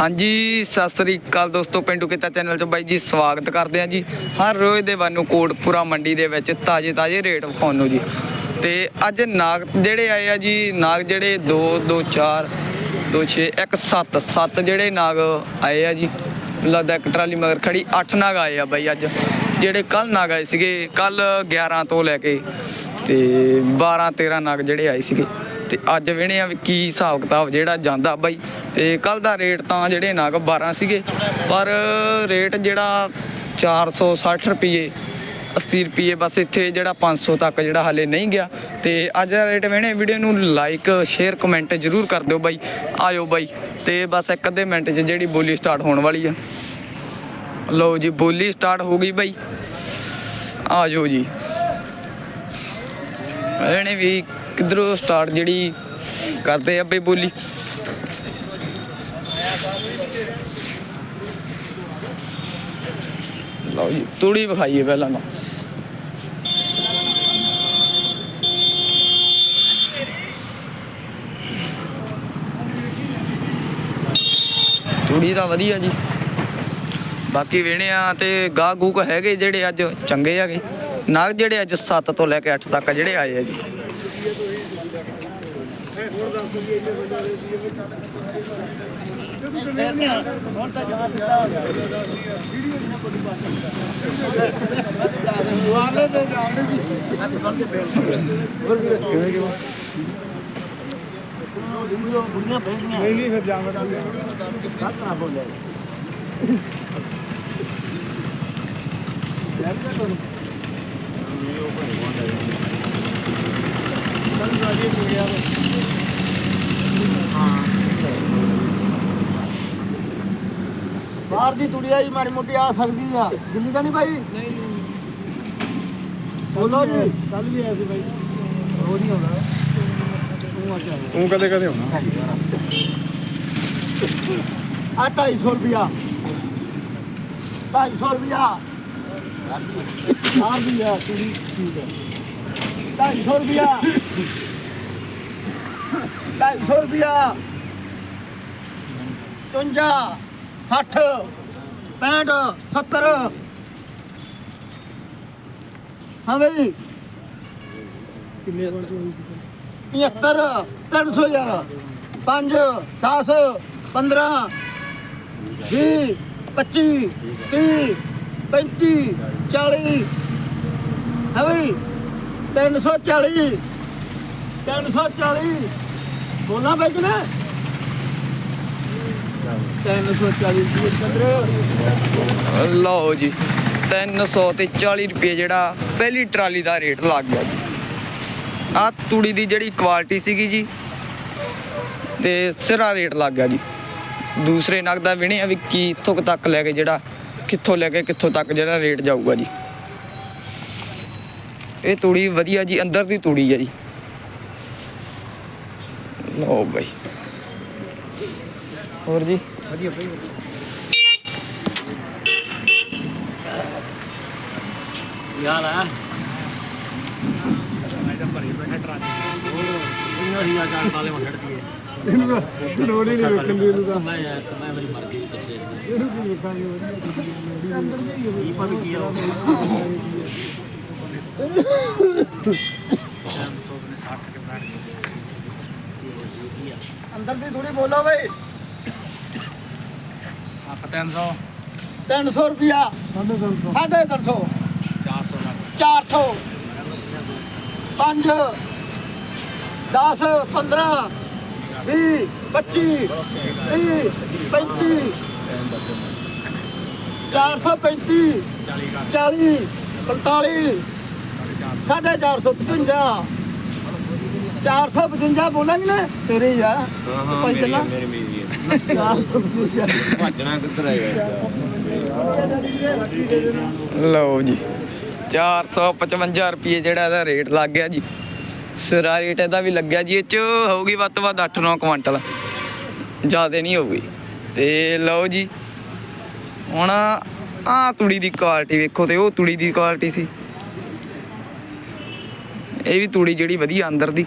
ਹਾਂਜੀ, ਸਤਿ ਸ੍ਰੀ ਅਕਾਲ ਦੋਸਤੋ, ਪਿੰਡੂ ਕਿੱਤਾ ਚੈਨਲ 'ਚ ਬਾਈ ਜੀ ਸਵਾਗਤ ਕਰਦੇ ਆ ਜੀ। ਹਰ ਰੋਜ਼ ਦੇ ਵਾਨੂੰ ਕੋਟਪੁਰਾ ਮੰਡੀ ਦੇ ਵਿੱਚ ਤਾਜ਼ੇ ਤਾਜ਼ੇ ਰੇਟ ਵਿਖਾਉਣ ਨੂੰ ਜੀ। ਤੇ ਅੱਜ ਨਾਗ, ਜਿਹੜੇ ਆਏ ਆ ਜੀ, ਨਾਗ ਜਿਹੜੇ 2 2 4 2 6 1 7 7 ਜਿਹੜੇ ਨਾਗ ਆਏ ਆ ਜੀ। ਲੱਗਦਾ ਇੱਕ ਟਰਾਲੀ ਮਗਰ ਖੜੀ 8 ਨਾਗ ਆਏ ਆ ਬਾਈ ਅੱਜ। ਜਿਹੜੇ ਕੱਲ ਨਾਗ ਆਏ ਸੀਗੇ ਕੱਲ 11 ਤੋਂ ਲੈ ਕੇ ਤੇ 12 13 ਨਾਗ ਜਿਹੜੇ ਆਏ ਸੀਗੇ। ਤੇ ਅੱਜ ਵੇਣੇ ਆ ਵੀ ਕੀ ਹਿਸਾਬ ਕਿਤਾਬ ਜਿਹੜਾ ਜਾਂਦਾ ਬਾਈ। ਤੇ ਕੱਲ ਦਾ ਰੇਟ ਤਾਂ ਜਿਹੜੇ ਨਗ 12 ਸੀਗੇ, ਪਰ ਰੇਟ ਜਿਹੜਾ 460 ਰੁਪਏ 80 ਰੁਪਏ ਬਸ ਇੱਥੇ ਜਿਹੜਾ 500 ਤੱਕ ਜਿਹੜਾ ਹਾਲੇ ਨਹੀਂ ਗਿਆ। ਤੇ ਅੱਜ ਦਾ ਰੇਟ ਵੇਣੇ ਵੀਡੀਓ ਨੂੰ ਲਾਈਕ ਸ਼ੇਅਰ ਕਮੈਂਟ ਜਰੂਰ ਕਰ ਦਿਓ ਬਾਈ। ਆਇਓ ਬਾਈ, ਤੇ ਬਸ ਇੱਕ ਅੱਧੇ ਮਿੰਟ 'ਚ ਜਿਹੜੀ ਬੋਲੀ ਸਟਾਰਟ ਹੋਣ ਵਾਲੀ ਆ। ਲਓ ਜੀ, ਬੋਲੀ ਸਟਾਰਟ ਹੋ ਗਈ ਬਾਈ। ਆਜੋ ਜੀ। ਇਹਨੇ ਵੀ ਕਿਧਰੋਂ ਸਟਾਰਟ ਜਿਹੜੀ ਕਰਦੇ ਆ ਬਈ ਬੋਲੀ? ਲਓ ਜੀ, ਤੂੜੀ ਵਿਖਾਈਏ ਪਹਿਲਾਂ ਤਾਂ। ਤੂੜੀ ਤਾਂ ਵਧੀਆ ਜੀ। ਬਾਕੀ ਵੇਣੇ ਆ ਤੇ ਗਾਹ ਗੂਕ ਹੈਗੇ ਜਿਹੜੇ ਅੱਜ ਚੰਗੇ ਹੈਗੇ। ਨਾਗ ਜਿਹੜੇ ਅੱਜ 7 ਤੋਂ ਲੈ ਕੇ 8 ਤੱਕ ਜਿਹੜੇ ਆਏ ਆ ਜੀ। ਹੁਣ ਤਾਂ ਜਮਾ ਸਿੱਧਾ ਹੋ ਗਿਆ ਵਾਲੇ ਦੇ ਜਾਣ ਦੀ ਹੱਥ ਫੜ ਕੇ ਬੈਠ ਹੋਰ ਵੀ ਕਿਵੇਂ ਕਿਵੇਂ ਬੁੜੀਆਂ ਬੁੜੀਆਂ ਬੈਠੀਆਂ ਨਹੀਂ ਨਹੀਂ ਫਿਰ ਜਾਵਾਂਗਾ ਬਾਤ ਨਾ ਬੋਲੇ ਯਾਰ ਤਾਂ ਤੁਹਾਨੂੰ ਚੱਲ ਰਾਜੀ ਹੋ ਗਿਆ ਬਾਹਰ ਦੀ ਤੁੜੀਆ ਹੀ ਮਾੜੀ ਮੋਟੀ ਆ ਸਕਦੀ ਆ। ਦਿੱਲੀ ਤਾਂ ਨਹੀਂ ਭਾਈ ਨਹੀਂ ਬੋਲੋ ਜੀ। ਕੱਲ ਵੀ ਆਇਆ ਸੀ ਭਾਈ ਉਹ ਨਹੀਂ ਹੋਣਾ ਤੂੰ ਆ ਜਾ ਤੂੰ ਕਦੇ ਕਦੇ ਹੋਣਾ ਆ 250 ਰੁਪਿਆ 250 ਰੁਪਿਆ ਆ ਵੀ ਆ ਤੁੜੀ ਠੀਕ ਹੈ 250 ਰੁਪਿਆ 250 ਰੁਪਿਆ 55 60 65 70 ਹਾਂ ਬਈ। ਕਿੰਨੇ 75 300 ਯਾਰ 5 10 15 20 25 30 35 40 ਹੈ ਬਈ। 340 340 ਬੋਲਾਂ ਬਈ ਕਿ ਨਾ 340 ਰੁਪਏ ਚੰਦਰ ਲਓ ਜੀ 300 ਤੇ 40 ਰੁਪਏ ਜਿਹੜਾ ਪਹਿਲੀ ਟਰਾਲੀ ਦਾ ਰੇਟ ਲੱਗ ਗਿਆ ਜੀ। ਆ ਤੂੜੀ ਦੀ ਜਿਹੜੀ ਕੁਆਲਿਟੀ ਸੀਗੀ ਜੀ, ਤੇ ਸਿਰਾ ਰੇਟ ਲੱਗ ਗਿਆ ਜੀ। ਦੂਸਰੇ ਨਗ ਦਾ ਵਿਣੇ ਆ ਵੀ ਕੀ ਇੱਥੋਂ ਤੱਕ ਲੈ ਕੇ ਜਿਹੜਾ, ਕਿੱਥੋਂ ਲੈ ਕੇ ਕਿੱਥੋਂ ਤੱਕ ਜਿਹੜਾ ਰੇਟ ਜਾਊਗਾ ਜੀ। ਇਹ ਤੂੜੀ ਵਧੀਆ ਜੀ, ਅੰਦਰ ਦੀ ਤੂੜੀ ਹੈ ਜੀ। ਲਓ ਬਾਈ। ਹੋਰ ਜੀ? ਵਧੀਆ ਬਈ ਯਾਰ ਆ? ਇਹਨੂੰ ਤਾਂ ਲੋੜ ਹੀ ਨਹੀਂ ਵੇਖਣ ਦੀ ਇਹਨੂੰ ਤਾਂ। ਮੈਂ ਯਾਰ ਮੈਂ ਮੇਰੀ ਮਰਜ਼ੀ ਪਿੱਛੇ ਇਹਨੂੰ ਕੀ ਵੇਖਾਂਗੇ? ਅੰਦਰ ਕੀ ਪਤਾ ਕੀ ਆ ਅੰਦਰ ਦੀ ਥੋੜੀ ਬੋਲੋ ਬਈ। 300 300 ਰੁਪਿਆ 350 400 400 5 10 15 20 25 30 35 435 40 45 ਸਾਢੇ 455 455 ਬੋਲਾਂਗੇ ਨਾ? ਤੇਰੇ ਹੀ ਆ। ਭਾਈ ਚੱਲਾਂ। ਮੇਰੀ ਮੇਰੀ ਹੈ 455 ਭੱਜਣਾ ਕਿੱਧਰ ਹੈਗਾ ਲਓ ਜੀ 455 ਰੁਪਏ ਜਿਹੜਾ ਇਹਦਾ ਰੇਟ ਲੱਗ ਗਿਆ ਜੀ। ਸਿਰਾ ਰੇਟ ਇਹਦਾ ਵੀ ਲੱਗਿਆ ਜੀ। ਇਹ ਚ ਹੋਊਗੀ ਵੱਧ ਤੋਂ ਵੱਧ 8-9 ਕੁਇੰਟਲ। ਜ਼ਿਆਦਾ ਨਹੀਂ ਹੋਊਗੀ। ਤੇ ਲਓ ਜੀ। ਹੁਣ ਆ ਤੂੜੀ ਦੀ ਕੁਆਲਿਟੀ ਵੇਖੋ ਤੇ ਉਹ ਤੂੜੀ ਦੀ ਕੁਆਲਿਟੀ ਸੀ। ਇਹ ਵੀ ਤੂੜੀ ਜਿਹੜੀ ਵਧੀਆ ਅੰਦਰ ਦੀ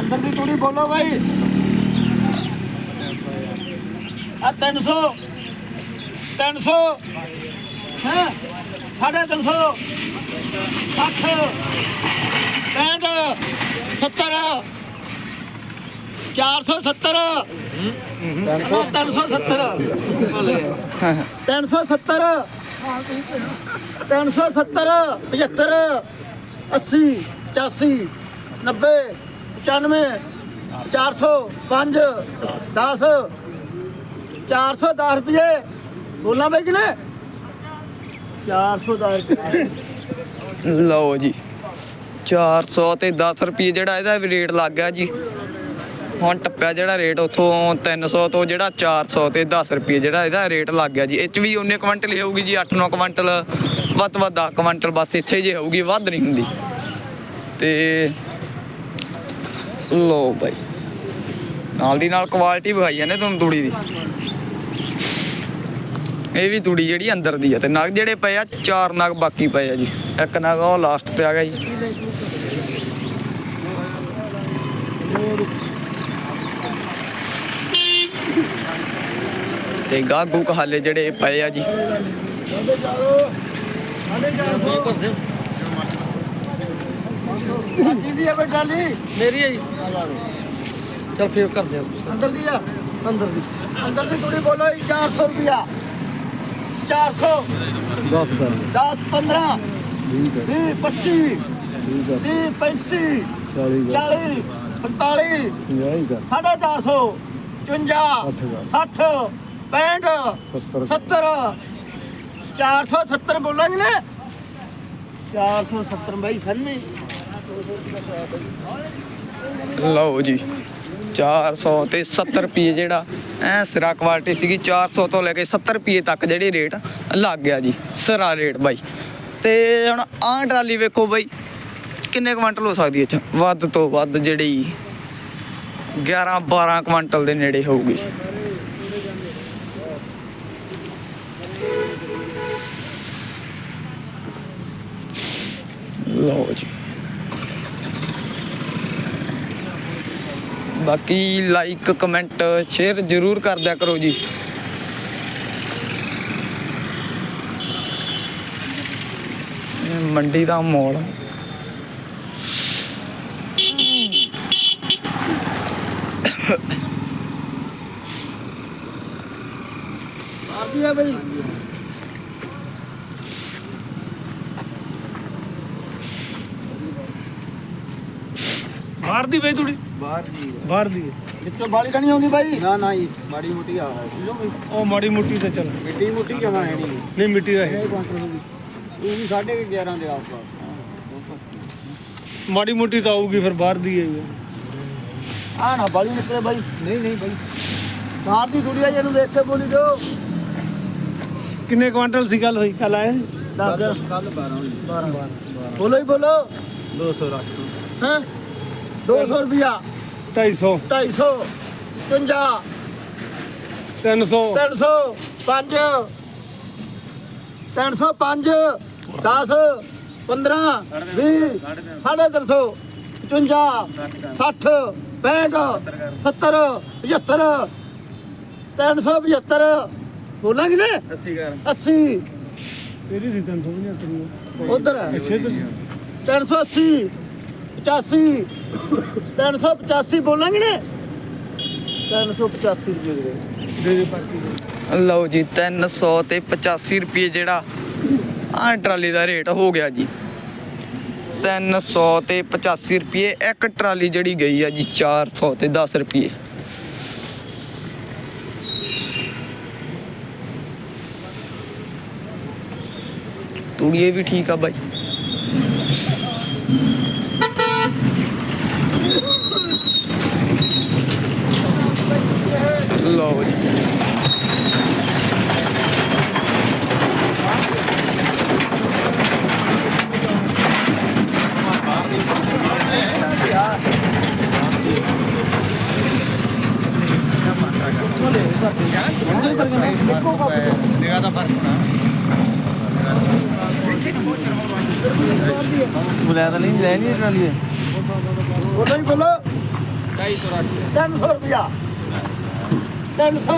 ਅੰਦਰ ਬੋਲੋ ਬਾਈ। ਆ 300 300 ਹੈ? ਸਾਢੇ 300 60 65 70 470 370 370 370 75 80 85 90 95 405 10 410 ਰੁਪਏ। ਬੋਲਾਂ ਬਈ ਕਿਨੇ 410 ਰੁਪਏ। ਲਓ ਜੀ 400 ਤੇ 10 ਰੁਪਏ ਜਿਹੜਾ ਇਹਦਾ ਰੇਟ ਲੱਗ ਗਿਆ ਜੀ। ਹੁਣ ਟੱਪਿਆ ਜਿਹੜਾ ਰੇਟ ਉਥੋਂ 300 ਤੋਂ ਜਿਹੜਾ 400 ਤੇ 10 ਰੁਪਏ ਜਿਹੜਾ ਇਹਦਾ ਰੇਟ ਲੱਗ ਗਿਆ ਜੀ। ਇਹ ਚ ਵੀ 19 ਕੁਇੰਟਲ ਹੀ ਹੋਊਗੀ ਜੀ 8-9 ਕੁਇੰਟਲ, ਵੱਧ ਤੋਂ ਵੱਧ 10 ਕੁਇੰਟਲ ਬਸ ਇੱਥੇ ਜੇ ਹੋਊਗੀ, ਵੱਧ ਨਹੀਂ ਹੁੰਦੀ। ਤੇ ਲੋ ਬਾਈ। ਨਾਲ ਦੀ ਨਾਲ ਕੁਆਲਿਟੀ ਵਿਖਾਈ ਜਾਂਦੇ ਤੁਹਾਨੂੰ ਤੂੜੀ ਦੀ। ਇਹ ਵੀ ਤੂੜੀ ਜਿਹੜੀ ਅੰਦਰ ਦੀ ਆ ਤੇ ਨਗ ਜਿਹੜੇ ਪਏ ਆ, ਚਾਰ ਨਗ ਬਾਕੀ ਪਏ ਆ ਜੀ। ਇੱਕ ਨਗ ਉਹ ਲਾਸਟ ਤੇ ਆ ਗਿਆ ਜੀ। ਤੇ ਗਾਗੂ ਕਹਾਲੇ ਜਿਹੜੇ ਪਏ ਆ ਜੀ। ਸਾਡੀ ਦੀ ਹੈ ਬਈ ਟਾਲੀ ਮੇਰੀ ਹੈ ਜੀ। ਚਲ ਫੇਰ ਕਰ ਦਿਓ ਅੰਦਰ ਦੀ ਆ? ਅੰਦਰ ਦੀ। ਅੰਦਰ ਦੀ ਤੂੜੀ ਬੋਲੋ ਜੀ 400 ਰੁਪਿਆ 400 10 ਦਾ 10 15 ਠੀਕ ਹੈ। 20 25 ਠੀਕ ਹੈ। 30 35 40 40 45 50 ਕਰ। ਸਾਢੇ 400 55 60 65 70 70 470 ਬੋਲਾਂਗੇ ਨੇ। 470 ਬਾਈ ਸੰਨੀ ਲਓ ਜੀ 400 ਤੇ 70 ਰੁਪਏ ਜਿਹੜਾ ਐ ਸਿਰਾ ਕੁਆਲਿਟੀ ਸੀਗੀ 400 ਤੋਂ ਲੈ ਕੇ 70 ਰੁਪਏ ਤੱਕ ਜਿਹੜੀ ਰੇਟ ਲੱਗ ਗਿਆ ਜੀ, ਸਿਰਾ ਰੇਟ ਬਾਈ। ਤੇ ਹੁਣ ਆਹ ਟਰਾਲੀ ਵੇਖੋ ਬਾਈ, ਕਿੰਨੇ ਕੁਇੰਟਲ ਹੋ ਸਕਦੀ ਹੈ ਵੱਧ ਤੋਂ ਵੱਧ ਜਿਹੜੀ 11 12 ਕੁਇੰਟਲ ਦੇ ਨੇੜੇ ਹੋਊਗੀ। ਲਓ ਜੀ। ਬਾਕੀ ਲਾਈਕ ਕਮੈਂਟ ਸ਼ੇਅਰ ਜ਼ਰੂਰ ਕਰ ਦਿਆ ਕਰੋ ਜੀ। ਮੰਡੀ ਦਾ ਮੋੜ ਆਦੀ ਹੈ ਬਈ। ਬਾਹਰ ਦੀ ਬਈ ਤੂੜੀ ਬਾਹਰ ਜੀ ਬਾਹਰ ਦੀ। ਵਿੱਚੋਂ ਬਾਲੀ ਤਾਂ ਨਹੀਂ ਆਉਂਦੀ ਬਾਈ? ਨਾ ਨਾ ਜੀ ਮਾੜੀ ਮੋਟੀ ਆ ਕਿਲੋ ਵੀ ਉਹ ਮਾੜੀ ਮੁੱਟੀ ਤੇ ਚੱਲ। ਮਿੱਟੀ ਮੁੱਟੀ ਜਮਾ ਹੈ ਨਹੀਂ। ਨਹੀਂ ਮਿੱਟੀ ਦਾ ਇਹ ਵੀ। ਸਾਢੇ ਕੁ 11 ਦੇ ਆਸ-ਪਾਸ। ਮਾੜੀ ਮੁੱਟੀ ਤਾਂ ਆਊਗੀ ਫਿਰ ਬਾਹਰ ਦੀ ਆਈ ਆ ਨਾ ਬਾਲੀ ਨਿਕਲੇ ਬਾਈ। ਨਹੀਂ ਨਹੀਂ ਬਾਈ। ਬਾਹਰ ਦੀ ਤੂੜੀ ਆ ਇਹਨੂੰ ਵੇਖ ਕੇ ਬੋਲੀ ਦਿਓ। ਕਿੰਨੇ ਕੁਆਂਟਲ ਸੀ ਗੱਲ ਹੋਈ? ਕੱਲ ਆਏ? 10 ਕੱਲ 12 ਹੋਈ। 12 ਬੋਲੋ ਹੀ ਬੋਲੋ। 200 ਰੱਖ ਹੈ? 200 ਰੁਪਿਆ 250 250 55 300 300 5 305 10 15 20 350 55 60 65 70 75 375 ਬੋਲਾਂਗੇ ਨੇ 80 ਕਰ। 80 ਤੇਰੀ ਸੀ 375 ਉਧਰ। ਤੇ 380 85 385 ਬੋਲਾਂਗੇ ਨੇ? 385 ਰੁਪਏ ਦੇ ਦੇ ਦੇ ਪਾਰਟੀ ਲਓ ਜੀ 300 ਤੇ 85 ਰੁਪਏ ਜਿਹੜਾ ਆਹ ਟਰਾਲੀ ਦਾ ਰੇਟ ਹੋ ਗਿਆ ਜੀ। 300 ਤੇ 85 ਰੁਪਏ ਇੱਕ ਟਰਾਲੀ ਜਿਹੜੀ ਗਈ ਆ ਜੀ 400 ਤੇ 10 ਰੁਪਏ। ਤੂੜੀਏ ਵੀ ਠੀਕ ਆ ਬਾਈ। ਲਓ ਜੀ। ਨਿਗਾਹ ਦਾ ਫ਼ਰਕ ਹੋਣਾ ਬੁਲਾਇਆ ਤਾਂ ਨਹੀਂ ਲੈ ਨਹੀਂ ਟਰਾਲੀ ਬੋਲੋ ਹੀ ਬੋਲੋ। 250 ਰੱਖ। 300 ਰੁਪਿਆ 300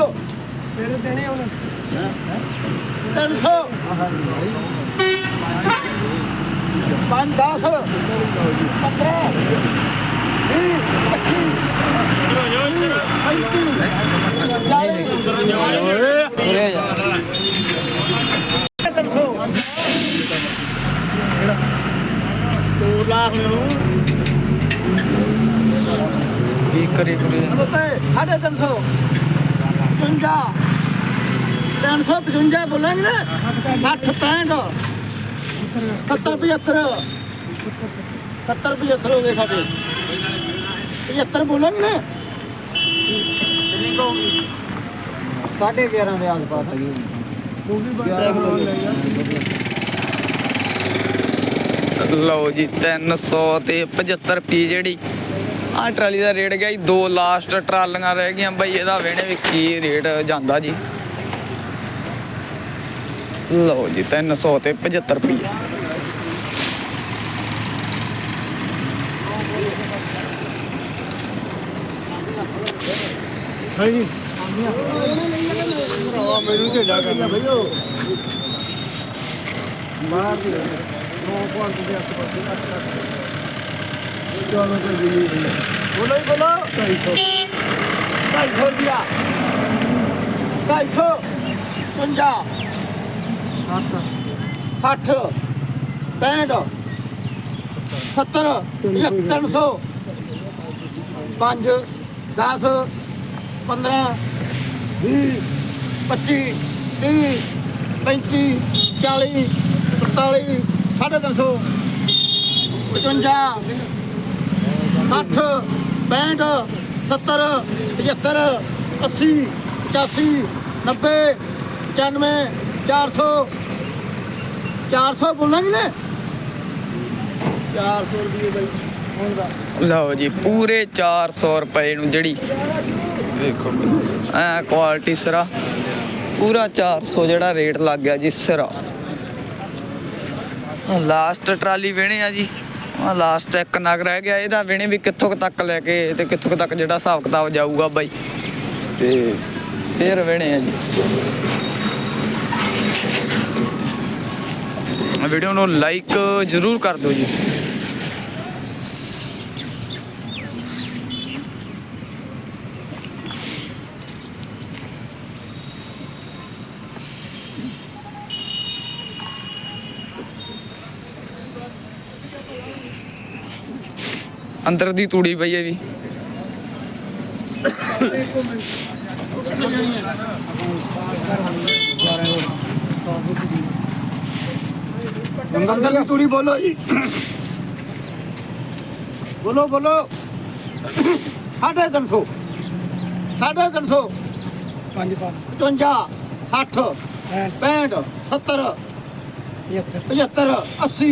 ਤੇਰੇ ਦੇਣੇ ਉਹਨੇ 300 ਪੰਜ 10 15 ਉਰੇ ਜਾ ਦੋ ਲੱਖ ਨੂੰ ਕੀ ਕਰੀ ਕੁੜੀ। ਰੁਪਏ ਸਾਢੇ ਤਿੰਨ ਸੌ ਪਚਵੰਜਾ। ਤਿੰਨ ਸੌ ਪਚਵੰਜਾ ਬੋਲਾਂਗੇ ਨਾ? 60 65 70 75 70 75 ਹੋ ਗਏ ਸਾਡੇ। 75 ਬੋਲਾਂਗੇ ਨਾ? ਕਿੰਨੀ ਕੋ ਸਾਢੇ 11 ਦੇ ਆਸ-ਪਾਸ। ਲਓ ਜੀ 300 ਤੇ 75 ਰੁਪਏ ਜਿਹੜੀ ਆ ਟਰਾਲੀ ਦਾ ਰੇਟ ਗਿਆ ਜੀ, ਦੋ ਲਾਸਟ ਟਰਾਲੀਆਂ ਰਹਿ ਗਈਆਂ। ਬਈ ਇਹਦਾ ਵੇਣੇ ਵੀ ਕੀ ਰੇਟ ਜਾਂਦਾ ਜੀ। ਲਓ ਜੀ 300 ਤੇ 75 ਰੁਪਏ ਹਾਂਜੀ ਮੈਨੂੰ ਢੇਡਾ ਕਰਨਾ ਭਈਓ ਬਾਹਰ ਦੀ ਨੌ ਪੁਆਇੰਟ ਦੇ ਆਸ ਪਾਸ ਚਲੋ ਤੇ ਜੀ ਬੋਲੋ। ਹੀ ਬੋਲੋ 250 250 ਰੁਪਿਆ 250 55 60 65 70 300 5 10 15 20 25 30 35 40 45 ਸਾਢੇ ਤਿੰਨ ਸੌ। 55 60 65 70 75 80 85 90 95 400 400 ਬੋਲਾਂਗੇ ਨੇ 400 ਰੁਪਏ ਬਾਈ ਹੁਣ ਦਾ ਲਓ ਜੀ ਪੂਰੇ 400 ਰੁਪਏ ਨੂੰ ਜਿਹੜੀ ਦੇਖੋ। ਐ ਕੁਆਲਿਟੀ ਸਿਰਾ। ਪੂਰਾ 400 ਜਿਹੜਾ ਰੇਟ ਲੱਗ ਗਿਆ ਜੀ ਸਿਰਾ। ਲਾਸਟ ਟਰਾਲੀ ਵੇਣੇ ਆ ਜੀ। ਆ ਲਾਸਟ ਇੱਕ ਨਗ ਰਹਿ ਗਿਆ ਇਹਦਾ ਵੇਣੇ ਵੀ ਕਿੱਥੋਂ ਤੱਕ ਲੈ ਕੇ ਤੇ ਕਿੱਥੋਂ ਤੱਕ ਜਿਹੜਾ ਹਿਸਾਬ ਕਿਤਾਬ ਜਾਊਗਾ ਬਾਈ। ਤੇ ਫੇਰ ਵੇਣੇ ਆ ਜੀ। ਵੀਡੀਓ ਨੂੰ ਲਾਈਕ ਜ਼ਰੂਰ ਕਰ ਦਿਓ ਜੀ। ਅੰਦਰ ਦੀ ਤੂੜੀ ਪਈ ਹੈ ਵੀ ਅੰਦਰ ਦੀ ਤੂੜੀ ਬੋਲੋ ਜੀ। ਬੋਲੋ ਬੋਲੋ। ਸਾਢੇ ਤਿੰਨ ਸੌ। ਸਾਢੇ ਤਿੰਨ ਸੌ। ਪੰਜ ਪੰਜ 55 60 65 70 75 80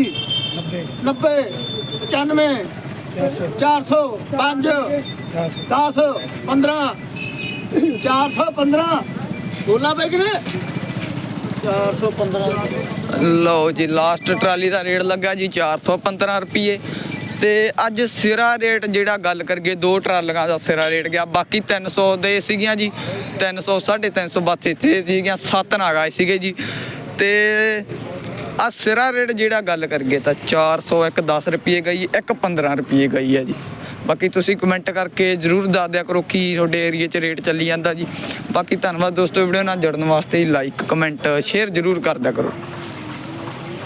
90 90 95 400 5 10 15 415 ਬੋਲਾ ਬਈ ਕਿਨੇ 415 ਲਓ ਜੀ ਲਾਸਟ ਟਰਾਲੀ ਦਾ ਰੇਟ ਲੱਗਾ ਜੀ 415 ਰੁਪਏ ਤੇ ਅੱਜ ਸਿਰਾ ਰੇਟ ਜਿਹੜਾ ਗੱਲ ਕਰੀਏ, ਦੋ ਟਰਾਲੀਆਂ ਦਾ ਸਿਰਾ ਰੇਟ ਗਿਆ। ਬਾਕੀ 300 ਦੇ ਸੀਗੀਆਂ ਜੀ 300 350 ਬਸ ਇੱਥੇ ਸੀਗੀਆਂ, ਸੱਤ ਨਾਗ ਆਏ ਸੀਗੇ ਜੀ। ਤੇ ਆ ਸਿਰਾ ਰੇਟ ਜਿਹੜਾ ਗੱਲ ਕਰੀਏ ਤਾਂ 400 ਇੱਕ 10 ਰੁਪਏ ਗਈ, ਇੱਕ 15 ਰੁਪਏ ਗਈ ਹੈ ਜੀ। ਬਾਕੀ ਤੁਸੀਂ ਕਮੈਂਟ ਕਰਕੇ ਜਰੂਰ ਦੱਸ ਦਿਆ ਕਰੋ ਕੀ ਤੁਹਾਡੇ ਏਰੀਆ 'ਚ ਰੇਟ ਚੱਲੀ ਜਾਂਦਾ ਜੀ। ਬਾਕੀ ਧੰਨਵਾਦ ਦੋਸਤੋ ਵੀਡੀਓ ਨਾਲ ਜੁੜਨ ਵਾਸਤੇ ਲਾਈਕ ਕਮੈਂਟ ਸ਼ੇਅਰ ਜਰੂਰ ਕਰਦਿਆ ਕਰੋ।